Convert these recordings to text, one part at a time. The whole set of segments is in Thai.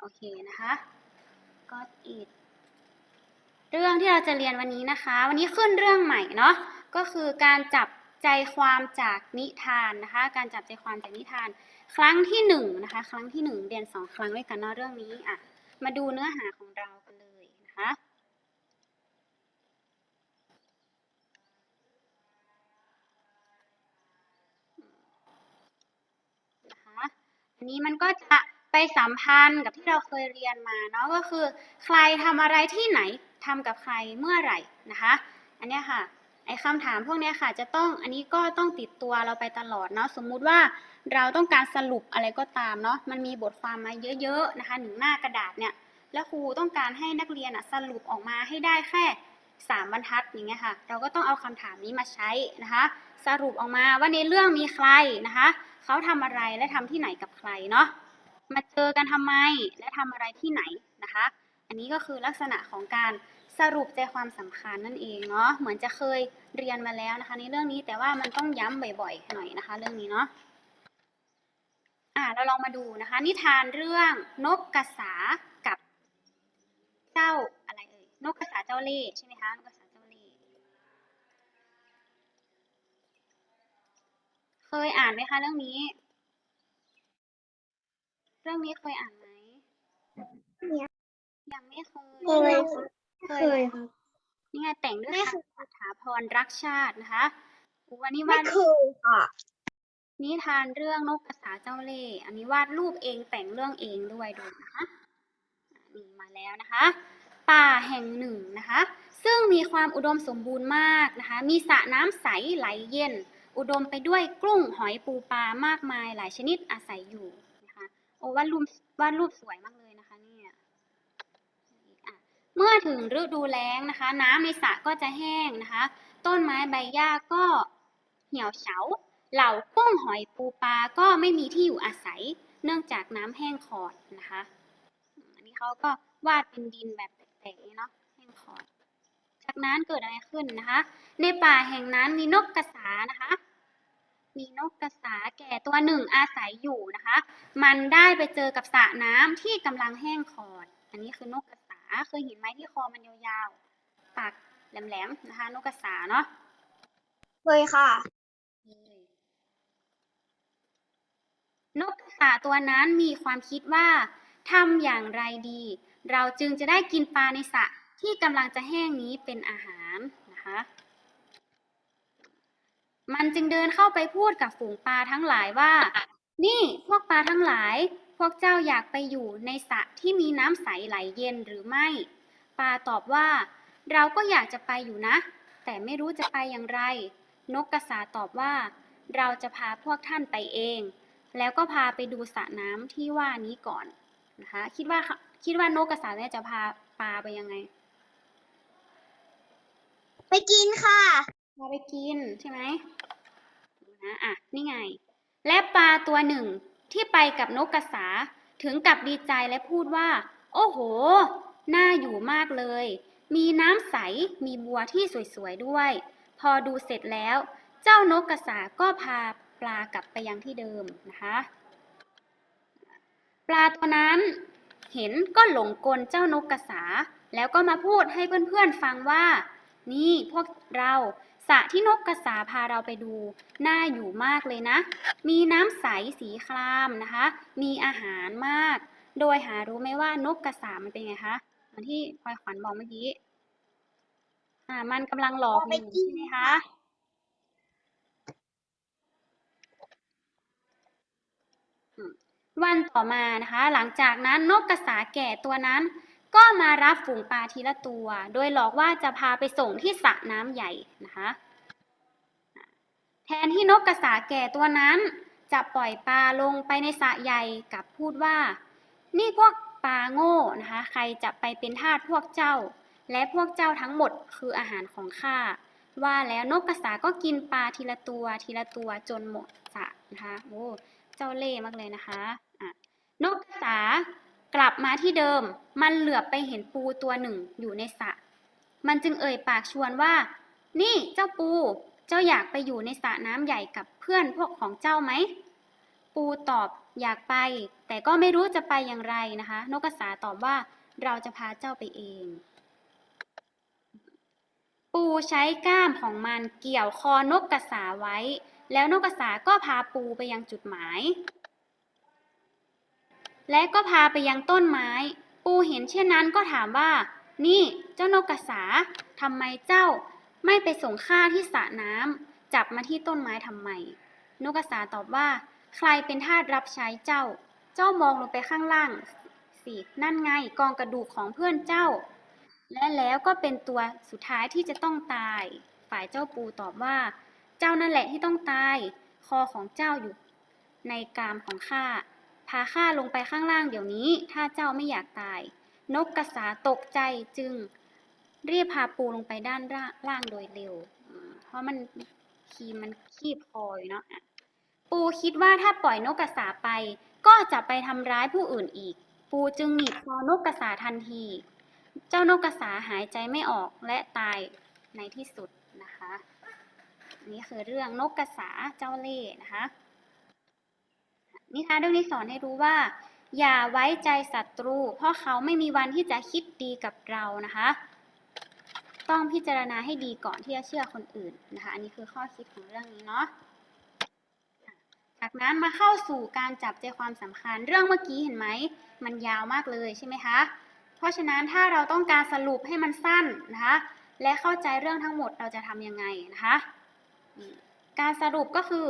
โอเคนะคะ got it เรื่องที่เราจะเรียนวันนี้นะคะ วันนี้ขึ้นเรื่องใหม่เนาะก็คือการจับใจความจากนิทานนะคะ การจับใจความจากนิทาน ครั้งที่หนึ่งนะคะ ครั้งที่หนึ่งเรียนสองครั้งด้วยกันเนาะเรื่องนี้อะมาดูเนื้อหาของเรากันเลยนะคะ นะคะ อันนี้มันก็จะ ไปสัมพันธ์กับที่เราเคยเรียนมาเนาะก็คือ ใครทำอะไรที่ไหนทำกับใครเมื่อไหร่นะคะ อันนี้ค่ะไอคำถามพวกนี้ค่ะจะต้องอันนี้ก็ต้องติดตัวเราไปตลอดเนาะสมมุติว่าเราต้องการสรุปอะไรก็ตามเนาะมันมีบทความมาเยอะๆนะคะหนึ่งหน้ากระดาษเนี่ยแล้วครูต้องการให้นักเรียนอะสรุปออกมาให้ได้แค่สามบรรทัดอย่างเงี้ยค่ะ เราก็ต้องเอาคำถามนี้มาใช้นะคะ สรุปออกมาว่าในเรื่องมีใครนะคะเขาทำอะไรและทำที่ไหนกับใครเนาะ มาเจอกันทำไม และทำอะไรที่ไหนนะคะ อันนี้ก็คือลักษณะของการสรุปใจความสำคัญนั่นเองเนาะเหมือนจะเคยเรียนมาแล้วนะคะ ในเรื่องนี้แต่ว่ามันต้องย้ำบ่อยๆหน่อยนะคะ เรื่องนี้เนาะอ่าเราลองมาดูนะคะ นิทานเรื่องนกกระสากับเจ้าอะไรเอ่ยนกกระสาเจ้าเล่ใช่ไหมคะนกกระสาเจ้าเล่เคยอ่านไหมคะเรื่องนี้ เรื่องนี้เคยอ่านไหมยังไม่เคยเคยค่ะเคเคยยเหรอครับนี่ไงแต่งด้วยไม่เคคายถาพรรักชาตินะคะอุ๊ยวันนี้ไม่วาดเคยค่ะนิทานเรื่องนกกระสาเจ้าเล่ห์อันนี้วาดรูปเองแต่งเรื่องเองด้วยดูนะคะอะนี่มาแล้วนะคะ ป่าแห่งหนึ่งนะคะ ซึ่งมีความอุดมสมบูรณ์มากนะคะ มีสระน้ำใสไหลเย็น อุดมไปด้วยกุ้งหอยปูปลามากมายหลายชนิดอาศัยอยู่นะคะ โอ้วาดรูปวาดรูปสวยมากเลยนะคะเนี่ยเมื่อถึงฤดูแล้งนะคะ น้ำในสระก็จะแห้งนะคะ ต้นไม้ใบหญ้าก็เหี่ยวเฉา เหล่ากุ้งหอยปูปลาก็ไม่มีที่อยู่อาศัย เนื่องจากน้ำแห้งขอดนะคะอันนี้เขาก็วาดเป็นดินแบบแปลกๆเนาะแห้งขอด จากนั้นเกิดอะไรขึ้นนะคะ ในป่าแห่งนั้นมีนกกระสานะคะ มีนกกระสาแก่ตัวหนึ่งอาศัยอยู่นะคะ มันได้ไปเจอกับสระน้ำที่กำลังแห้งขอด อันนี้คือนกกระสาเคยเห็นไหมที่คอมันยาวๆ ปากแหลมๆนะคะ นกกระสาเนาะเคยค่ะ นกกระสาตัวนั้นมีความคิดว่าทำอย่างไรดี เราจึงจะได้กินปลาในสระที่กำลังจะแห้งนี้เป็นอาหารนะคะ มันจึงเดินเข้าไปพูดกับฝูงปลาทั้งหลายว่า นี่พวกปลาทั้งหลาย พวกเจ้าอยากไปอยู่ในสระที่มีน้ำใสไหลเย็นหรือไม่ ปลาตอบว่า เราก็อยากจะไปอยู่นะ แต่ไม่รู้จะไปอย่างไร นกกระสาตอบว่า เราจะพาพวกท่านไปเอง แล้วก็พาไปดูสระน้ำที่ว่านี้ก่อนนะคะ คิดว่าคิดว่านกกระสาเนี่ยจะพาปลาไปยังไง ไปกินค่ะ พาไปกินใช่ไหมดูนะอะนี่ไง และปลาตัวหนึ่งที่ไปกับนกกระสาถึงกับดีใจและพูดว่า โอ้โห น่าอยู่มากเลย มีน้ำใสมีบัวที่สวยๆด้วย พอดูเสร็จแล้ว เจ้านกกระสาก็พาปลากลับไปยังที่เดิมนะคะ ปลาตัวนั้นเห็นก็หลงกลเจ้านกกระสา แล้วก็มาพูดให้เพื่อนๆฟังว่า นี่พวกเรา สระที่นกกระสาพาเราไปดูน่าอยู่มากเลยนะ มีน้ำใสสีครามนะคะ มีอาหารมาก โดยหารู้ไหมว่านกกระสามันเป็นไงคะเหมือนที่พลอยขวัญบอกเมื่อกี้อ่ามันกำลังหลอกอยู่ใช่ไหมคะวันต่อมานะคะ หลังจากนั้นนกกระสาแก่ตัวนั้น ก็มารับฝูงปลาทีละตัว โดยหลอกว่าจะพาไปส่งที่สระน้ำใหญ่นะคะแทนที่นกกระสาแก่ตัวนั้น จะปล่อยปลาลงไปในสระใหญ่กับพูดว่า นี่พวกปลาโง่นะคะ ใครจะไปเป็นทาสพวกเจ้า และพวกเจ้าทั้งหมดคืออาหารของข้าว่าแล้วนกกระสาก็กินปลาทีละตัวทีละตัวจนหมดสระนะคะโอ้เจ้าเล่ห์มากเลยนะคะะนกกระสา กลับมาที่เดิม มันเหลือบไปเห็นปูตัวหนึ่งอยู่ในสระ มันจึงเอ่ยปากชวนว่า นี่เจ้าปู เจ้าอยากไปอยู่ในสระน้ำใหญ่กับเพื่อนพวกของเจ้าไหม ปูตอบอยากไป แต่ก็ไม่รู้จะไปอย่างไรนะคะ นกกระสาตอบว่าเราจะพาเจ้าไปเอง ปูใช้ก้ามของมันเกี่ยวคอนกกระสาไว้ แล้วนกกระสาก็พาปูไปยังจุดหมาย และก็พาไปยังต้นไม้ ปูเห็นเช่นนั้นก็ถามว่า นี่เจ้านกกระสาทำไมเจ้า ไม่ไปส่งข้าที่สระน้ำจับมาที่ต้นไม้ทำไม นกกระสาตอบว่า ใครเป็นทาสรับใช้เจ้า เจ้ามองลงไปข้างล่างสินั่นไงกองกระดูกของเพื่อนเจ้า และแล้วก็เป็นตัวสุดท้ายที่จะต้องตาย ฝ่ายเจ้าปูตอบว่า เจ้านั่นแหละที่ต้องตาย คอของเจ้าอยู่ ในกามของข้า พาข้าลงไปข้างล่างเดี๋ยวนี้ ถ้าเจ้าไม่อยากตาย นกกระสาตกใจจึงรีบพาปูลงไปด้านล่างโดยเร็ว เพราะมันคีมมันคีบคออยเนาะปูคิดว่าถ้าปล่อยนกกระสาไป ก็จะไปทำร้ายผู้อื่นอีก ปูจึงหนีบคอนกกระสาทันที เจ้านกกระสาหายใจไม่ออกและตายในที่สุดนะคะนนี่คือเรื่องนกกระสาเจ้าเล่ห์นะคะ นิทานเรื่องนี้สอนให้รู้ว่า อย่าไว้ใจศัตรู เพราะเขาไม่มีวันที่จะคิดดีกับเรานะคะ ต้องพิจารณาให้ดีก่อนที่จะเชื่อคนอื่นนะคะ อันนี้คือข้อคิดของเรื่องนี้เนาะจากนั้นมาเข้าสู่การจับใจความสำคัญ เรื่องเมื่อกี้เห็นไหมมันยาวมากเลยใช่ไหมคะ เพราะฉะนั้นถ้าเราต้องการสรุปให้มันสั้นนะคะ และเข้าใจเรื่องทั้งหมดเราจะทำยังไงนะคะ การสรุปก็คือ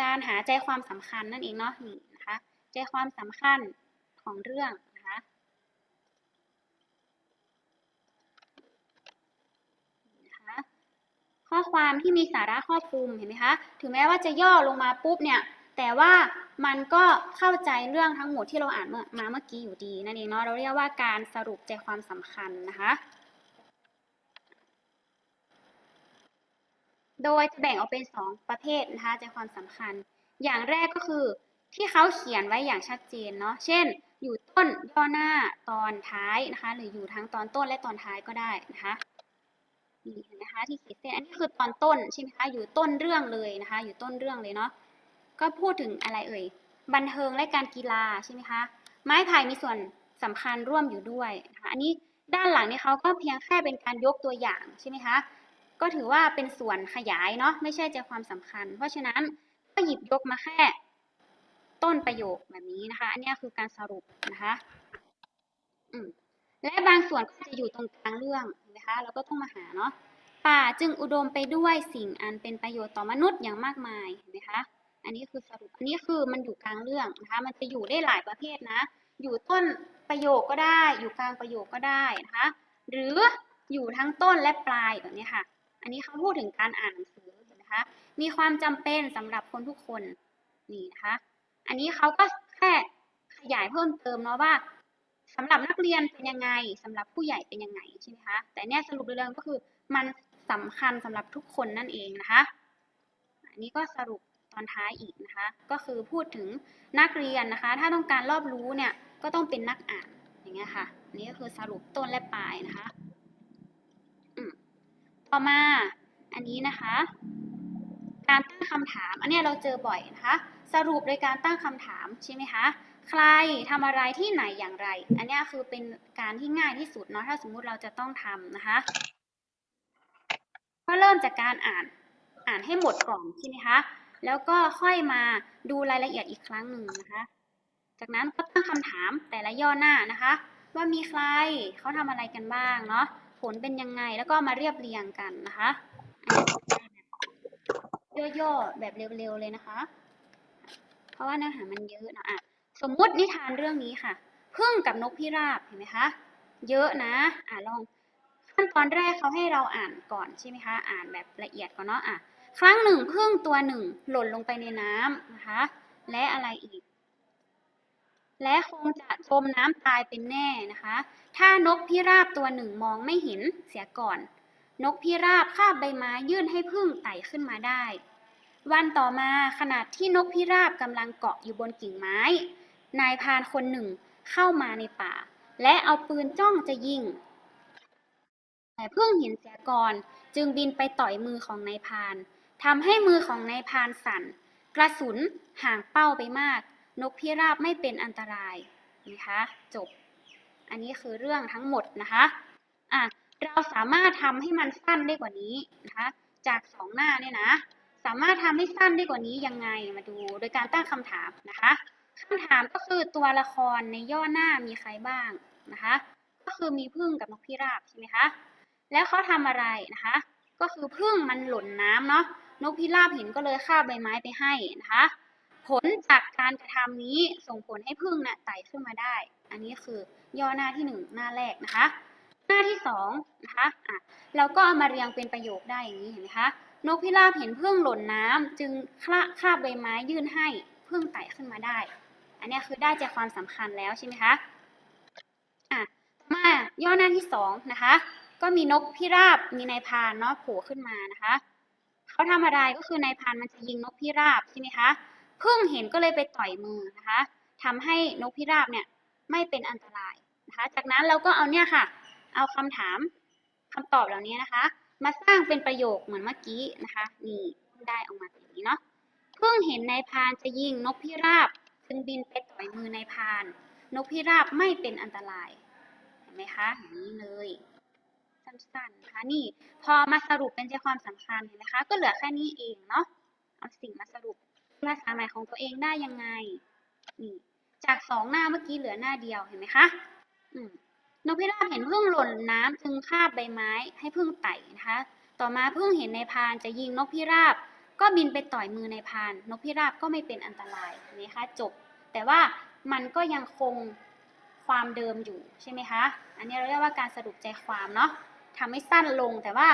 การหาใจความสำคัญนั่นเองเนาะนี่นะคะใจความสำคัญของเรื่องนะคะข้อความที่มีสาระครอบคลุมเห็นไหมคะถึงแม้ว่าจะย่อลงมาปุ๊บเนี่ยแต่ว่ามันก็เข้าใจเรื่องทั้งหมดที่เราอ่านเมื่อมาเมื่อกี้อยู่ดีนั่นเองเนาะเราเรียกว่าการสรุปใจความสำคัญนะคะ โดยจะแบ่งออกเป็นสองประเภทนะคะใจความสำคัญ อย่างแรกก็คือที่เขาเขียนไว้อย่างชัดเจนเนาะ เช่น อยู่ต้นย่อหน้าตอนท้ายนะคะ หรืออยู่ทั้งตอนต้นและตอนท้ายก็ได้นะคะนี่นไหมคะที่ขีดเส้นอันนี้คือตอนต้นใช่ไหมคะอยู่ต้นเรื่องเลยนะคะ อยู่ต้นเรื่องเลยเนาะก็พูดถึงอะไรเอ่ยบันเทิงและการกีฬาใช่ไหมคะไม้ไผ่มีส่วนสำคัญร่วมอยู่ด้วยนะคะอันนี้ด้านหลังนี่เขาก็เพียงแค่เป็นการยกตัวอย่างใช่ไหมคะ ก็ถือว่าเป็นส่วนขยายเนาะไม่ใช่ใจความสำคัญ เพราะฉะนั้นก็หยิบยกมาแค่ต้นประโยคแบบนี้นะคะ อันนี้คือการสรุปนะคะและบางส่วนก็จะอยู่ตรงกลางเรื่องนะคะ เราก็ต้องมาหาเนาะป่าจึงอุดมไปด้วยสิ่งอันเป็นประโยชน์ต่อมนุษย์อย่างมากมายเห็นไหมคะอันนี้คือสรุปอันนี้คือมันอยู่กลางเรื่องนะคะ มันจะอยู่ได้หลายประเภทนะ อยู่ต้นประโยคก็ได้ อยู่กลางประโยคก็ได้นะคะ หรืออยู่ทั้งต้นและปลายแบบนี้ค่ะ อันนี้เขาพูดถึงการอ่านหนังสือเห็นไหมคะ มีความจำเป็นสำหรับคนทุกคนนี่นะคะ อันนี้เขาก็แค่ขยายเพิ่มเติมเนาะว่าสำหรับนักเรียนเป็นยังไงสำหรับผู้ใหญ่เป็นยังไงใช่ไหมคะแต่เนี่ยสรุปโดยรวมก็คือมันสำคัญสำหรับทุกคนนั่นเองนะคะ อันนี้ก็สรุปตอนท้ายอีกนะคะ ก็คือพูดถึงนักเรียนนะคะ ถ้าต้องการรอบรู้เนี่ยก็ต้องเป็นนักอ่านอย่างเงี้ยค่ะนนี้ก็คือสรุปต้นและปลายนะคะ ต่อมาอันนี้นะคะ การตั้งคำถาม อันนี้เราเจอบ่อยนะคะ สรุปโดยการตั้งคำถามใช่ไหมคะใครทำอะไรที่ไหนอย่างไร อันนี้คือเป็นการที่ง่ายที่สุดเนาะถ้าสมมุติเราจะต้องทำนะคะ ก็เริ่มจากการอ่านอ่านให้หมดกล่อนใช่ไหมคะ แล้วก็ค่อยมาดูรายละเอียดอีกครั้งหนึ่งนะคะ จากนั้นก็ตั้งคำถามแต่ละย่อหน้านะคะ ว่ามีใครเขาทำอะไรกันบ้างเนาะ ผลเป็นยังไง แล้วก็มาเรียบเรียงกันนะคะย่อๆแบบเร็วๆเลยนะคะ เพราะว่าเนื้อหามันเยอะนะอะสมมุตินิทานเรื่องนี้ค่ะพึ่งกับนกพิราบเห็นไหมคะ เยอะนะ อะลองขั้นตอนแรกเขาให้เราอ่านก่อนใช่ไหมคะ อ่านแบบละเอียดก่อนเนาะอะครั้งหนึ่งพึ่งตัวหนึ่งหล่นลงไปในน้ำนะคะ และอะไรอีก และคงจะจมน้ำตายเป็นแน่นะคะ ถ้านกพิราบตัวหนึ่งมองไม่เห็นเสียก่อน นกพิราบคาบใบไม้ยื่นให้พึ่งไต่ขึ้นมาได้ วันต่อมาขณะที่นกพิราบกำลังเกาะอยู่บนกิ่งไม้ นายพานคนหนึ่งเข้ามาในป่า และเอาปืนจ้องจะยิง แต่เพิ่งเห็นเสียก่อน จึงบินไปต่อยมือของนายพานทำให้มือของนายพานสั่น กระสุนห่างเป้าไปมาก นกพิราบไม่เป็นอันตรายนะคะจบ อันนี้คือเรื่องทั้งหมดนะคะอะเราสามารถทำให้มันสั้นได้กว่านี้นะคะจากสองหน้าเนี่ยนะ สามารถทำให้สั้นได้กว่านี้ยังไงมาดูโดยการตั้งคำถามนะคะคำถามก็คือตัวละครในย่อหน้ามีใครบ้างนะคะ ก็คือมีผึ้งกับนกพิราบใช่ไหมคะแล้วเขาทำอะไรนะคะ ก็คือผึ้งมันหล่นน้ำเนาะนกพิราบเห็นก็เลยคาบใบไม้ไปให้นะคะ ผลจากการกระทำนี้ส่งผลให้ผึ้งน่ะไต่ขึ้นมาได้ อันนี้คือย่อหน้าที่หนึ่งหน้าแรกนะคะ หน้าที่สองนะคะอะเราก็เอามาเรียงเป็นประโยคได้อย่างนี้เห็นไหมคะ นกพิราบเห็นผึ้งหล่นน้ำจึงคละคาบใบไม้ยื่นให้ผึ้งไต่ขึ้นมาได้ อันนี้คือได้ใจความสำคัญแล้วใช่ไหมคะอะมาย่อหน้าที่สองนะคะ ก็มีนกพิราบมีนายพานเนาะโผล่ขึ้นมานะคะเขาทำอะไรก็คือนายพานมันจะยิงนกพิราบใช่ไหมคะ พิ่งเห็นก็เลยไปต่อยมือนะคะทำให้นกพิราบเนี่ยไม่เป็นอันตรายนะคะ จากนั้นเราก็เอาเนี่ยค่ะ เอาคำถามคำตอบเหล่านี้นะคะ มาสร้างเป็นประโยคเหมือนเมื่อกี้นะคะ นี่ได้ออกมาแบบนี้เนาะเพิ่งเห็นนายพานจะยิงนกพิราบจึงบินไปต่อยมือนายพาน นกพิราบไม่เป็นอันตรายเห็นไหมคะอย่างนี้เลยสั้นๆนะคะนี่พอมาสรุปเป็นใจความสำคัญเห็นไหมคะ ก็เหลือแค่นี้เองเนาะเอาสิ่งมาสรุป ภาษาใหม่ของตัวเองได้ยังไงนี่จากสองหน้าเมื่อกี้เหลือหน้าเดียวเห็นไหมคะนกพิราบเห็นพึ่งหล่นน้ำจึงคาบใบไม้ ให้พึ่งไต่นะคะ ต่อมาพึ่งเห็นในพานจะยิงนกพิราบ ก็บินไปต่อยมือในพาน นกพิราบก็ไม่เป็นอันตรายเห็นไหมคะจบ แต่ว่ามันก็ยังคงความเดิมอยู่ใช่ไหมคะ อันนี้เราเรียกว่าการสรุปใจความเนาะทำให้สั้นลงแต่ว่า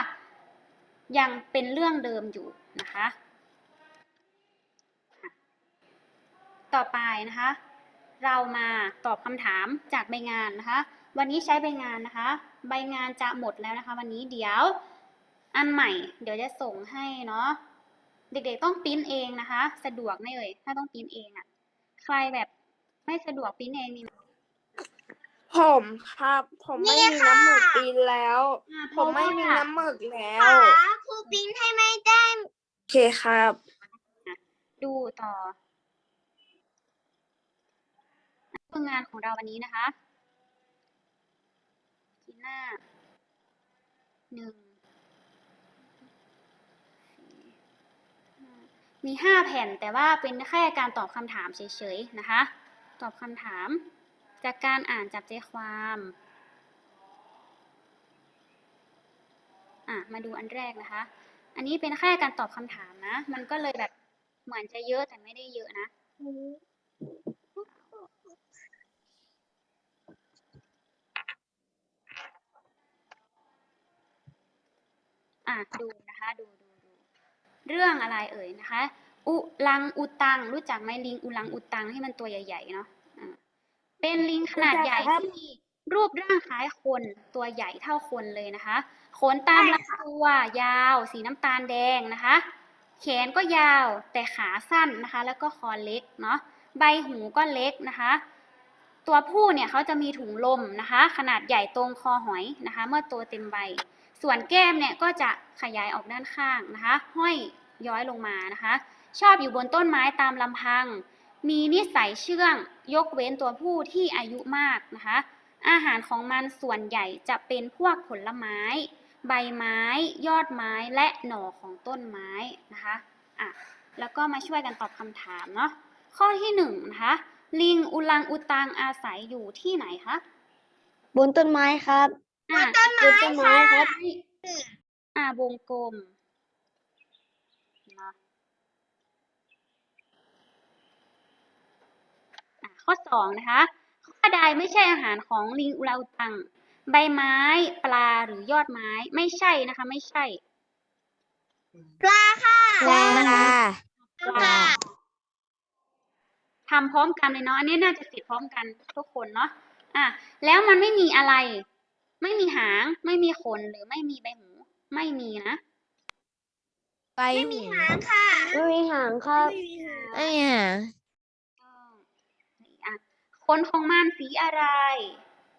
ยังเป็นเรื่องเดิมอยู่นะคะ ต่อไปนะคะ เรามาตอบคำถามจากใบงานนะคะ วันนี้ใช้ใบงานนะคะ ใบงานจะหมดแล้วนะคะ วันนี้เดี๋ยวอันใหม่ เดี๋ยวจะส่งให้เนาะเด็กๆต้องปริ้นเองนะคะ สะดวกไหมเอ่ยถ้าต้องปริ้นเองอะ่ะ ใครแบบไม่สะดวกปริ้นเองมีไหมผมครับ ผมไม่นี่มีค่ะน้ำหมึกปีนแล้ว อ่าเพผราะมไม่มีว่าน้ำหมึกแล้วขาครูปิ้นให้ไม่ได้โอเคครับ ดูต่อ ผลงานของเราวันนี้นะคะที่หน้าหนึ่งมีห้าแผ่นแต่ว่าเป็นแค่การตอบคำถามเฉยๆนะคะ ตอบคำถามจากการอ่านจับใจความอะมาดูอันแรกนะคะ อันนี้เป็นแค่การตอบคำถามนะ มันก็เลยแบบเหมือนจะเยอะแต่ไม่ได้เยอะนะ อะดูนะคะดูดูดูเรื่องอะไรเอ่ยนะคะ อุลังอุตัง รู้จักไหมลิงอุลังอุตังที่มันตัวใหญ่ๆเนาะอะเป็นลิงขนาดใหญ่รู้จักครับที่มีรูปร่างคล้ายคนตัวใหญ่เท่าคนเลยนะคะขนตามลำตัวยาว สีน้ำตาลแดงนะคะ แขนก็ยาวแต่ขาสั้นนะคะ แล้วก็คอเล็กเนาะใบหูก็เล็กนะคะ ตัวผู้เนี่ยเขาจะมีถุงลมนะคะ ขนาดใหญ่ตรงคอหอยนะคะ เมื่อตัวเต็มใบ ส่วนแก้มเนี่ยก็จะขยายออกด้านข้างนะคะ ห้อยย้อยลงมานะคะ ชอบอยู่บนต้นไม้ตามลำพัง มีนิสัยเชื่องยกเว้นตัวผู้ที่อายุมากนะคะ อาหารของมันส่วนใหญ่จะเป็นพวกผลไม้ ใบไม้ ยอดไม้และหน่อของต้นไม้นะคะอะแล้วก็มาช่วยกันตอบคำถามเนาะข้อที่หนึ่งนะคะลิงอุลังอุตังอาศัยอยู่ที่ไหนคะบนต้นไม้ครับ อะต้นไม้บนต้นไม้ครับอ่าวงกลมเนาะอะข้อสองนะคะข้อใดไม่ใช่อาหารของลิงอุลาอุตัง ใบไม้ปลาหรือยอดไม้ไม่ใช่นะคะ ไม่ใช่ ปลาค่ะปลาปลาทำพร้อมกันเลยเนาะอันนี้น่าจะติดพร้อมกันทุกคนเนาะอะแล้วมันไม่มีอะไร ไม่มีหาง ไม่มีขนหรือไม่มีใบหู ไม่มีนะ ไปไม่มีหางค่ะ ไม่มีหางครับไม่มีหางเนี่ยอะขนของมันสีอะไร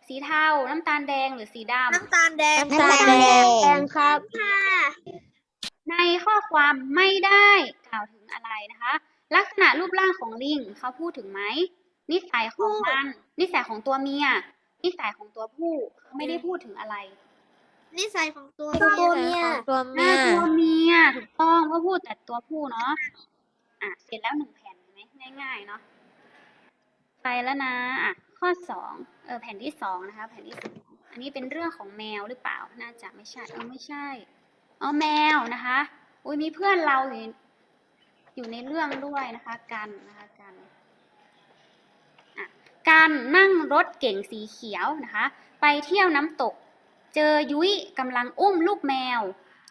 สีเทา น้ำตาลแดงหรือสีดำน้ำตาลแดงน้ำตาลแดงแดงครับค่ะ ในข้อความไม่ได้กล่าวถึงอะไรนะคะ ลักษณะรูปร่างของลิงเขาพูดถึงไหมนิสัยของมัน นิสัยของตัวเมีย นิสัยของตัวผู้เขาไม่ได้พูดถึงอะไรนิสัยของตัวตัวเมียตัวเมียอ่าตัวเมียถูกต้องเพราะพูดแต่ตัวผู้เนาะอะเสร็จแล้วหนึ่งแผ่นเห็นไหมง่ายๆเนาะไปแล้วนะอะข้อสองเออแผ่นที่สองนะคะ แผ่นที่สองอันนี้เป็นเรื่องของแมวหรือเปล่า น่าจะไม่ใช่เออไม่ใช่เออแมวนะคะ อุ้ยมีเพื่อนเราอยู่อยู่ในเรื่องด้วยนะคะ กันนะคะกันอะ การนั่งรถเก๋งสีเขียวนะคะ ไปเที่ยวน้ำตก เจอยุ้ยกำลังอุ้มลูกแมว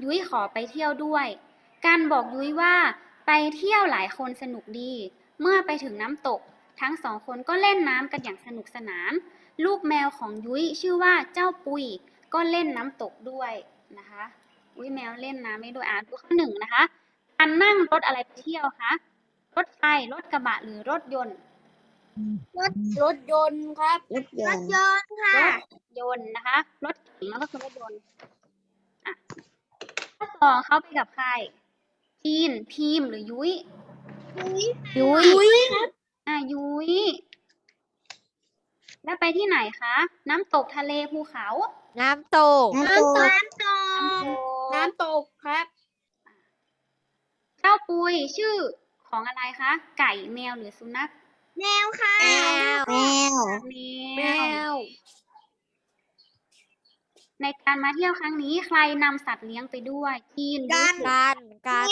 ยุ้ยขอไปเที่ยวด้วย การบอกยุ้ยว่าไปเที่ยวหลายคนสนุกดี เมื่อไปถึงน้ำตก ทั้งสองคนก็เล่นน้ำกันอย่างสนุกสนาน ลูกแมวของยุ้ยชื่อว่าเจ้าปุยก็เล่นน้ำตกด้วยนะคะอุ้ยแมวเล่นน้ำไม่ด้วยอ่านดูข้อหนึ่งนะคะการนั่งรถอะไรไปเที่ยวคะรถไฟรถกระบะหรือรถยนต์ รถยนต์ครับรถยรนถต์ยนต์ค่ะรถยนต์นะคะ รถเก๋งแล้วก็คือรถยนต์อะข้อสองเขาไปกับใครจีนพีมหรือยุ้ยยุ้ยอะยุ้ยแล้วไปที่ไหนคะ น้ำตกทะเลภูเขา น้ำตก น้ำตก น้ำตกน้ำตกครับเจ้าปุยชื่อของอะไรคะ ไก่แมวหรือสุนัข แมวค่ะแมวแมวแมว ในการมาเที่ยวครั้งนี้ใครนำสัตว์เลี้ยงไปด้วยจีนหรือกันกันกัน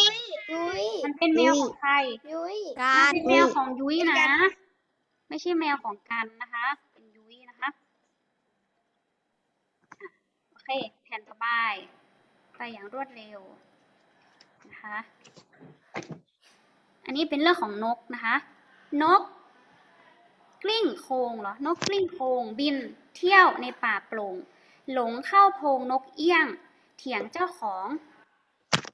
ยุ้ยมันเป็นแมวของใครยุ้ยกัมันนเป็นแมวของยุ้ยนะ ไม่ใช่แมวของกันนะคะ เป็นยุ้ยนะคะอะโอเค แผ่นต่อไปไปอย่างรวดเร็วนะคะ อันนี้เป็นเรื่องของนกนะคะ นก กลิ้งโคงเหรอนกกลิ้งโคงบิน เที่ยวในป่าโปร่งหลงเข้าโพงนกเอี้ยง เถียงเจ้าของ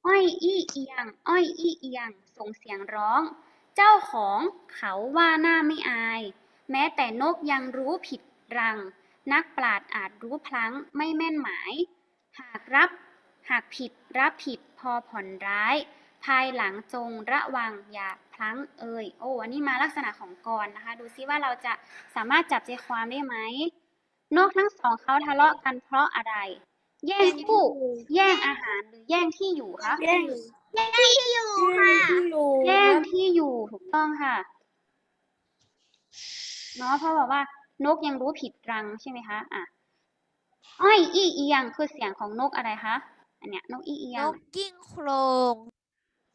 อ้อยอี้เอียง อ้อยอี้เอียง ส่งเสียงร้อง เจ้าของเขาว่าหน้าไม่อาย แม้แต่นกยังรู้ผิดรัง นักปราดอาจรู้พลั้งไม่แม่นหมาย หากรับ หากผิดรับผิดพอผ่อนร้าย ภายหลังจงระวังอย่าพลั้งเอ่ยโอ้อันนี้มาลักษณะของกรนะคะ ดูซิว่าเราจะสามารถจับใจความได้ไหมนกทั้งสองเขาทะเลาะกันเพราะอะไร แย่งคู่แย่งอาหารหรือแย่งที่อยู่คะแย่งที่อยู่ค่ะที่อยู่แย่งที่อยู่ถูกต้องค่ะเนาะเพราะบอกว่า นกยังรู้ผิดรังใช่ไหมคะอะอ้อยอี้เอียงคือเสียงของนกอะไรคะอันเนี้ยนกอี้เอียนงกกิ้งโครง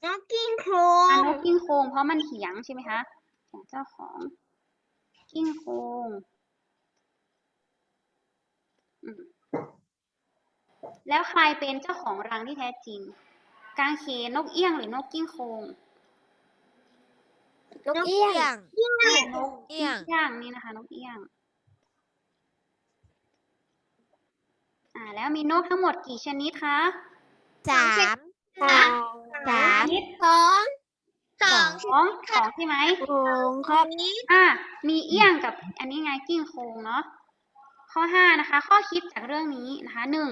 นกกิ้งโครอะงนกกิ้งโคงเพราะมันเถียงใช่ไหมคะเถียงเจ้าของกิ้งโคงอืมแล้วใครเป็นเจ้าของรังที่แท้จริง กางเขนนกเอี้ยงหรือนกกิ้งโคงนกเอี้ยง นกเอี้ยง ย่างนี่นะคะนกเอี้ยง อ่า แล้วมีนกทั้งหมดกี่ชนิดคะ สาม สามสามชนิดสองสองสองสองใช่ไหมสองครับอ่ามีเอี้ยงกับอันนี้ไงกิ้งโคงเนาะข้อห้านะคะ ข้อคิดจากเรื่องนี้นะคะหนึ่ง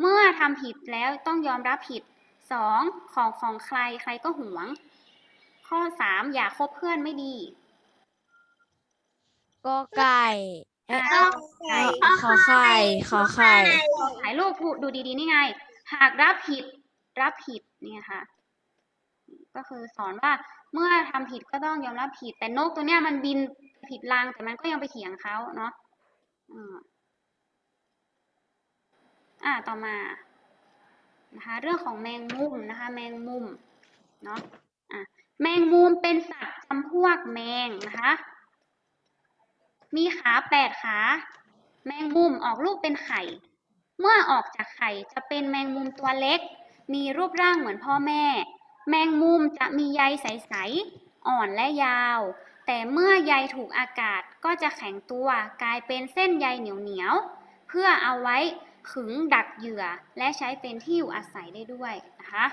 เมื่อทำผิดแล้วต้องยอมรับผิดสองของของใครใครก็หวง ข้อสามอย่าคบเพื่อนไม่ดีกอไก่อ่าเอ่อขอไข่ขอไข่ถ่ายรูปดูดีๆนี่ไง หากรับผิด รับผิดเนี่ยค่ะ ก็คือสอนว่าเมื่อทำผิดก็ต้องยอมรับผิด แต่นกตัวเนี้ยมันบินผิดรังแต่มันก็ยังไปเถียงเขาเนาะอ่าต่อมานะคะเรื่องของแมงมุมนะคะ แมงมุมเนาะอะแมงมุมเป็นสัตว์จำพวกแมงนะคะ มีขาแปดขา แมงมุมออกลูกเป็นไข่ เมื่อออกจากไข่จะเป็นแมงมุมตัวเล็ก มีรูปร่างเหมือนพ่อแม่ แมงมุมจะมีใยใสๆ อ่อนและยาว แต่เมื่อใยถูกอากาศก็จะแข็งตัวกลายเป็นเส้นใยเหนียวๆ เพื่อเอาไว้ขึงดักเหยื่อและใช้เป็นที่อยู่อาศัยได้ด้วยนะคะ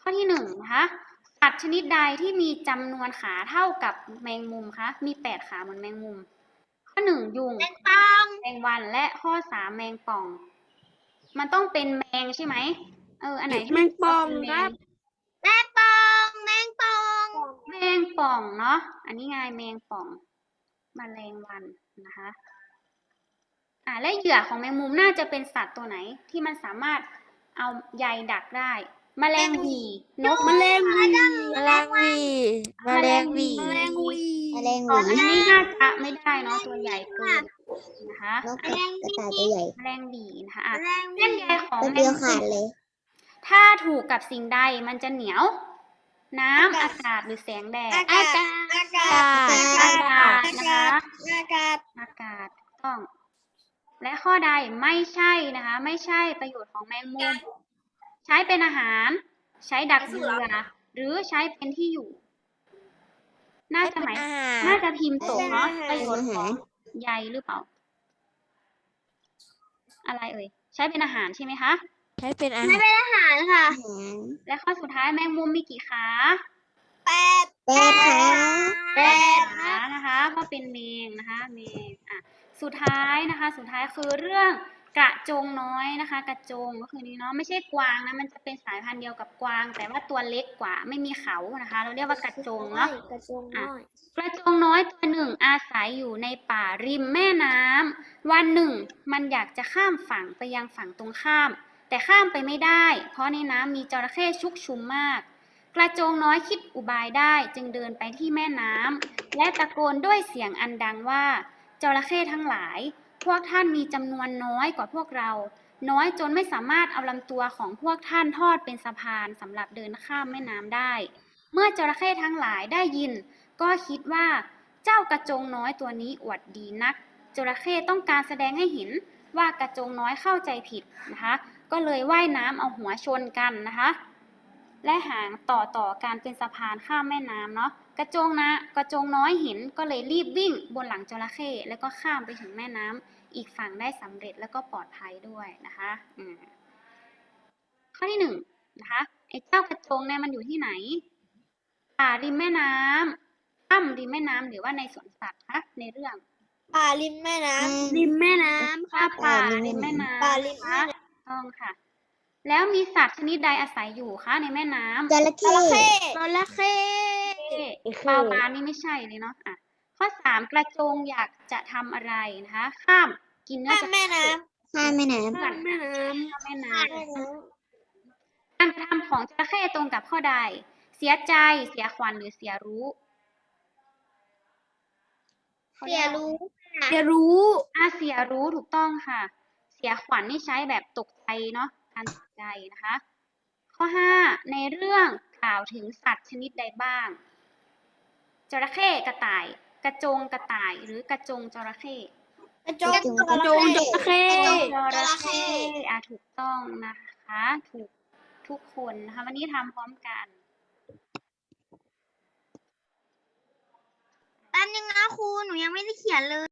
ข้อที่หนึ่งนะคะสัตว์ชนิดใดที่มีจำนวนขาเท่ากับแมงมุมคะมีแปดขาเหมือนแมงมุม ข้อหนึ่งยุงแมงปองแมงวันและข้อสามแมงป่อง มันต้องเป็นแมงใช่ไหมเอออันไหนที่แมงป่องเป็นแมครับงแมงปองแมงปองลงป่องเนาะอันนี้ไงแมงป่องมแมลงวันนะคะอ่าและเหยื่อของแมงมุมน่าจะเป็นสัตว์ตัวไหนที่มันสามารถเอาใยดักได้แมลงหวีนกแมลงวีแมลงหวีแมลงหวีแมลงวีแมลงอ๋วีออันนี้น่าจะไม่ได้เนาะตัวใหญ่เกิน นะคะนกกระต่ายตัวใหญ่แมลงหวีนะคะอะแมลงเส้นใยของตัวแมเดียวงขามุดมเลย ถ้าถูกกับสิ่งใดมันจะเหนียว น้ำอากาศหรือแสงแดด อากาศ อากาศ อากาศนะคะอากาศ อากาศถูกต้อง และข้อใดไม่ใช่นะคะ ไม่ใช่ประโยชน์ของแมงมุม ใช้เป็นอาหาร ใช้ดักเหยื่อหรือใช้เป็นที่อยู่ น่าจะหมายอาหารน่าจะพิมพ์ตกเนาะเป็ประนโยชอาน์ขหาองร ใยหรือเปล่า อะไรเอ่ย ใช้เป็นอาหารใช่ไหมคะ ใช้เป็นอาหารอาหารค่ะและข้อสุดท้ายแมงมุมมีกี่ขา แปดแปดขา แปดขานะคะเพราะเป็นแมงนะคะแมงอะสุดท้ายนะคะ สุดท้ายคือเรื่อง กระจงน้อยนะคะ กระจงก็คือนี้เนาะไม่ใช่กวางนะมันจะเป็นสายพันธุ์เดียวกับกวาง แต่ว่าตัวเล็กกว่าไม่มีเขานะคะ เราเรียกว่ากระจงเนาะกระจงน้อยกระจงน้อยตัวหนึ่งอาศัยอยู่ในป่าริมแม่น้ำวันหนึ่ง มันอยากจะข้ามฝั่งไปยังฝั่งตรงข้าม แต่ข้ามไปไม่ได้ เพราะในน้ำมีจระเข้ชุกชุมมาก กระโจงน้อยคิดอุบายได้จึงเดินไปที่แม่น้ำและตะโกนด้วยเสียงอันดังว่าจระเข้ทั้งหลาย พวกท่านมีจำนวนน้อยกว่าพวกเรา น้อยจนไม่สามารถเอาลำตัวของพวกท่านทอดเป็นสะพานสำหรับเดินข้ามแม่น้ำได้ เมื่อจระเข้ทั้งหลายได้ยิน ก็คิดว่าเจ้ากระจงน้อยตัวนี้อวดดีนัก จระเข้ต้องการแสดงให้เห็นว่ากระจงน้อยเข้าใจผิดนะคะ ก็เลยว่ายน้ำเอาหัวชนกันนะคะ และหางต่อต่อการเป็นสะพานข้ามแม่น้ำเนาะ กระจงนะกระจงน้อยเห็นก็เลยรีบวิ่งบนหลังจระเข้แล้วก็ข้ามไปถึงแม่น้ำอีกฝั่งได้สำเร็จแล้วก็ปลอดภัยด้วยนะคะอืมข้อที่หนึ่งนะคะไอ้เจ้ากระจงเนี่ยมันอยู่ที่ไหนป่าริมแม่น้ำถ้ำริมแม่น้ำหรือว่าในสวนสัตว์คะในเรื่องป่าริมแม่น้ำริมแม่น้ำป่าป่าริมแม่น้ำป่าริมนะคะต้องค่ะ แล้วมีสัตว์ชนิดใดอาศัยอยู่คะในแม่น้ำจระเข้จระเข้ปลาวานนี่ไม่ใช่เลยเนาะอะข้อสามกระโจงอยากจะทำอะไรนะคะ ข้ามกินเนื้อข้ามจากแม่น้ข้ามแม่น้ำข้ามแม่น้ข้ามแม่น้ำำการกระทำของจระเข้ตรงกับข้อใด เสียใจเสียขวัญหรือเสียรู้ เสียรู้เสียรู้อะเสียรู้ถูกต้องค่ะ เสียขวัญนี่ใช้แบบตกใจเนาะการตก ใจนะคะ ข้อห้าในเรื่องกล่าวถึงสัตว์ชนิดใดบ้าง จระเข้กระต่าย กระจงกระต่าย หรือกระจงจระเข้กระจงกระจงจระเข้จระเข้อะถูกต้องนะคะ ถูกทุกคนนะคะวันนี้ทำพร้อมกันแป๊บนึงนะครูหนูยังไม่ได้เขียนเลย